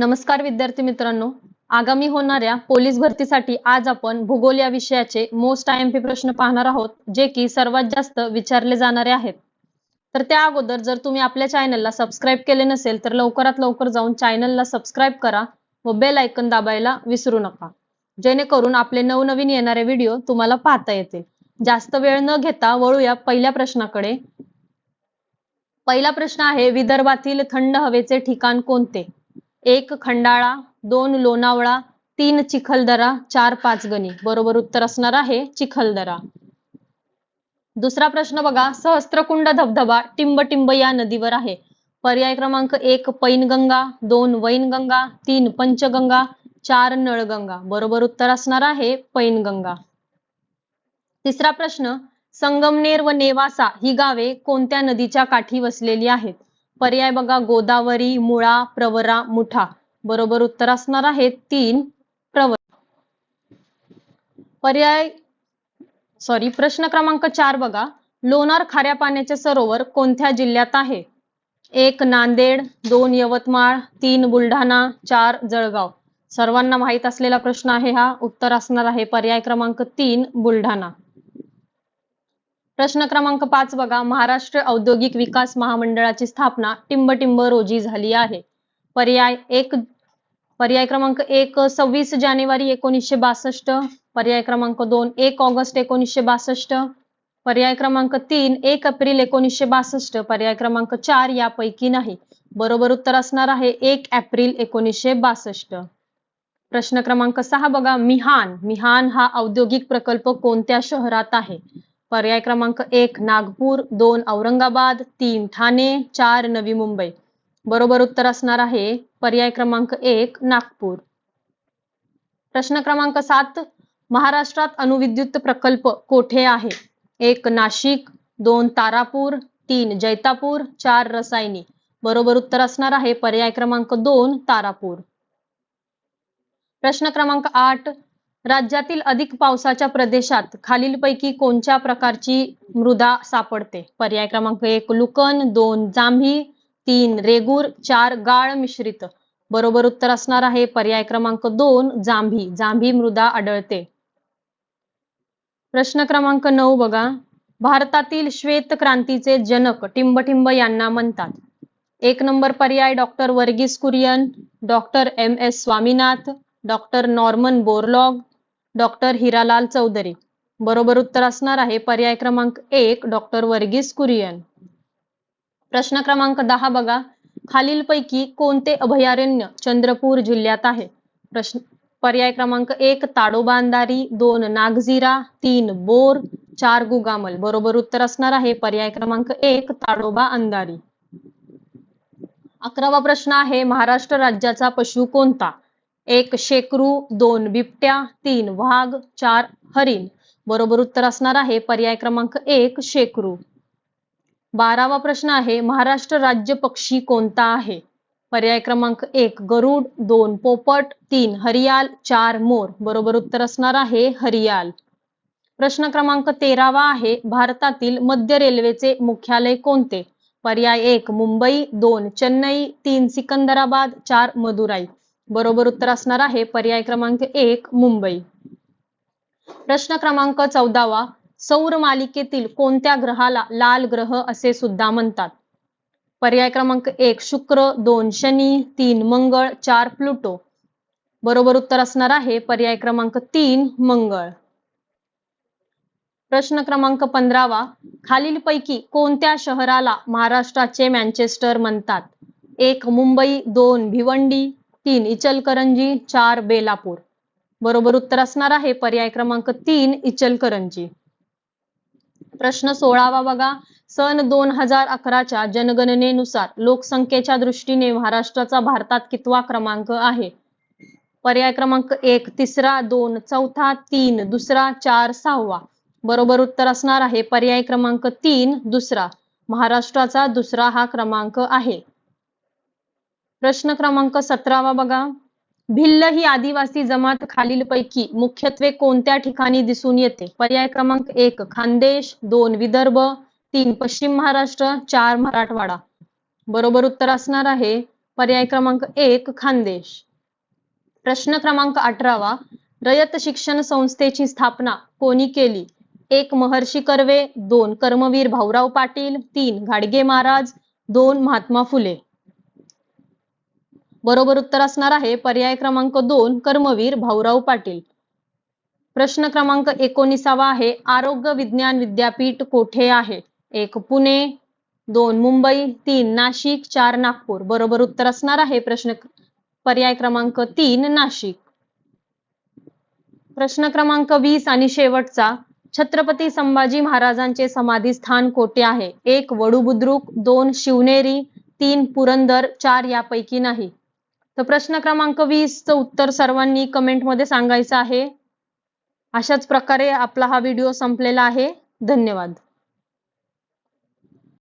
नमस्कार विद्यार्थी मित्रांनो. आगामी होणाऱ्या पोलीस भरतीसाठी आज आपण भूगोल या विषयाचे मोस्ट आय एम पी प्रश्न पाहणार आहोत जे की सर्वात जास्त विचारले जाणारे आहेत. तर त्या अगोदर जर तुम्ही आपल्या चॅनलला सबस्क्राईब केले नसेल तर लवकरात लवकर जाऊन चॅनलला सबस्क्राईब करा व बेल ऐकन दाबायला विसरू नका. जेणेकरून आपले नवनवीन येणारे व्हिडिओ तुम्हाला पाहता येतील जास्त वेळ न घेता वळूया पहिल्या प्रश्नाकडे. पहिला प्रश्न आहे विदर्भातील थंड हवेचे ठिकाण कोणते? एक खंडाळा दोन लोणावळा तीन चिखलदरा चार पाचगणी बरोबर उत्तर असणार आहे चिखलदरा. दुसरा प्रश्न बघा सहस्त्रकुंड धबधबा टिंबटिंब या नदीवर आहे. पर्याय क्रमांक एक पैनगंगा दोन वैनगंगा तीन पंचगंगा चार नळगंगा. बरोबर उत्तर असणार आहे पैनगंगा. तिसरा प्रश्न संगमनेर व नेवासा ही गावे कोणत्या नदीच्या काठी वसलेली आहेत? पर्याय बघा. गोदावरी मुळा प्रवरा मुठा. बरोबर उत्तर असणार आहे तीन प्रवरा पर्याय सॉरी प्रश्न क्रमांक चार बघा. लोणार खाऱ्या पाण्याचे सरोवर कोणत्या जिल्ह्यात आहे? एक नांदेड दोन यवतमाळ तीन बुलढाणा चार जळगाव. सर्वांना माहीत असलेला प्रश्न आहे हा. उत्तर असणार आहे पर्याय क्रमांक तीन बुलढाणा. प्रश्न क्रमांक पाच बघा. महाराष्ट्र औद्योगिक विकास महामंडळाची स्थापना टिंबटिंब रोजी झाली आहे. पर्याय एक पर्याय क्रमांक एक सव्वीस जानेवारी एकोणीसशे बासष्ट. पर्याय क्रमांक दोन एक ऑगस्ट एकोणीसशे बासष्ट. पर्याय क्रमांक तीन एक एप्रिल एकोणीसशे बासष्ट. पर्याय क्रमांक चार यापैकी नाही. बरोबर उत्तर असणार आहे एक एप्रिल एकोणीसशे बासष्ट. प्रश्न क्रमांक सहा बघा. मिहान मिहान हा औद्योगिक प्रकल्प कोणत्या शहरात आहे? पर्याय क्रमांक एक नागपूर दोन औरंगाबाद तीन ठाणे चार नवी मुंबई. बरोबर उत्तर असणार आहे पर्याय क्रमांक एक नागपूर. प्रश्न क्रमांक सात महाराष्ट्रात अणुविद्युत प्रकल्प कोठे आहे? एक नाशिक दोन तारापूर तीन जैतापूर चार रसायनी. बरोबर उत्तर असणार आहे पर्याय क्रमांक दोन तारापूर. प्रश्न क्रमांक आठ राज्यातील अधिक पावसाच्या प्रदेशात खालीलपैकी कोणत्या प्रकारची मृदा सापडते? पर्याय क्रमांक एक लुकन दोन जांभी तीन रेगूर चार गाळ मिश्रित. बरोबर उत्तर असणार आहे पर्याय क्रमांक दोन जांभी जांभी मृदा आढळते. प्रश्न क्रमांक नऊ बघा. भारतातील श्वेत क्रांतीचे जनक टिंबटिंब यांना म्हणतात. एक नंबर पर्याय doctor Varghese Kurien doctor M S Swaminath doctor Norman Borlaug doctor Hiralal Chaudhari. बरोबर उत्तर असणार आहे पर्याय क्रमांक एक डॉक्टर वर्गीस कुरियन. प्रश्न क्रमांक दहा बघा. खालीलपैकी कोणते अभयारण्य चंद्रपूर जिल्ह्यात आहे? प्रश्न पर्याय क्रमांक एक ताडोबा अंधारी दोन नागझिरा तीन बोर चार गुगामल. बरोबर उत्तर असणार आहे पर्याय क्रमांक एक ताडोबा अंधारी अकरावा प्रश्न आहे महाराष्ट्र राज्याचा पशु कोणता? एक शेकरू दोन बिबट्या तीन वाघ चार हरिण. बरोबर उत्तर असणार आहे पर्याय क्रमांक एक शेकरू. बारावा प्रश्न आहे महाराष्ट्र राज्य पक्षी कोणता आहे? पर्याय क्रमांक एक गरुड दोन पोपट तीन हरियाल चार मोर. बरोबर उत्तर असणार आहे हरियाल. प्रश्न क्रमांक तेरावा आहे भारतातील मध्य रेल्वेचे मुख्यालय कोणते? पर्याय एक मुंबई दोन चेन्नई तीन सिकंदराबाद चार मदुराई. बरोबर उत्तर असणार आहे. पर्याय क्रमांक एक मुंबई. प्रश्न क्रमांक चौदावा सौर मालिकेतील कोणत्या ग्रहाला लाल ग्रह असे सुद्धा म्हणतात? पर्याय क्रमांक एक शुक्र दोन शनी तीन मंगळ चार प्लुटो. बरोबर उत्तर असणार आहे. पर्याय क्रमांक तीन मंगळ. प्रश्न क्रमांक पंधरावा खालीलपैकी कोणत्या शहराला महाराष्ट्राचे मॅन्चेस्टर म्हणतात? एक मुंबई दोन भिवंडी तीन इचलकरंजी चार बेलापूर. बरोबर उत्तर असणार आहे पर्याय क्रमांक तीन इचलकरंजी. प्रश्न सोळावा बघा. सन दोन हजार अकराच्या जनगणनेनुसार लोकसंख्येच्या दृष्टीने महाराष्ट्राचा भारतात कितवा क्रमांक आहे? पर्याय क्रमांक एक तिसरा दोन चौथा तीन दुसरा चार सहावा. बरोबर उत्तर असणार आहे पर्याय क्रमांक तीन दुसरा. महाराष्ट्राचा दुसरा हा क्रमांक आहे. प्रश्न क्रमांक सतरावा बघा. भिल्ल ही आदिवासी जमात खालीलपैकी मुख्यत्वे कोणत्या ठिकाणी दिसून येते? पर्याय क्रमांक एक खानदेश दोन विदर्भ तीन पश्चिम महाराष्ट्र चार मराठवाडा. बरोबर उत्तर असणार आहे. पर्याय क्रमांक एक खानदेश. प्रश्न क्रमांक अठरावा रयत शिक्षण संस्थेची स्थापना कोणी केली? एक महर्षी कर्वे दोन कर्मवीर भाऊराव पाटील तीन घाडगे महाराज दोन महात्मा फुले. बरोबर उत्तर असणार आहे. पर्याय क्रमांक दोन कर्मवीर भाऊराव पाटील. प्रश्न क्रमांक एकोणीसावा आहे. आरोग्य विज्ञान विद्यापीठ कोठे आहे? एक पुणे दोन मुंबई तीन नाशिक चार नागपूर. बरोबर उत्तर असणार आहे. प्रश्न पर्याय क्रमांक तीन नाशिक. प्रश्न क्रमांक वीस आणि शेवटचा. छत्रपती संभाजी महाराजांचे समाधी स्थान कोठे आहे? एक वडू बुद्रुक दोन शिवनेरी तीन पुरंदर चार यापैकी नाही. तर प्रश्न क्रमांक वीस च उत्तर सर्वांनी कमेंटमध्ये सांगायचं आहे. अशाच प्रकारे आपला हा व्हिडिओ संपलेला आहे. धन्यवाद.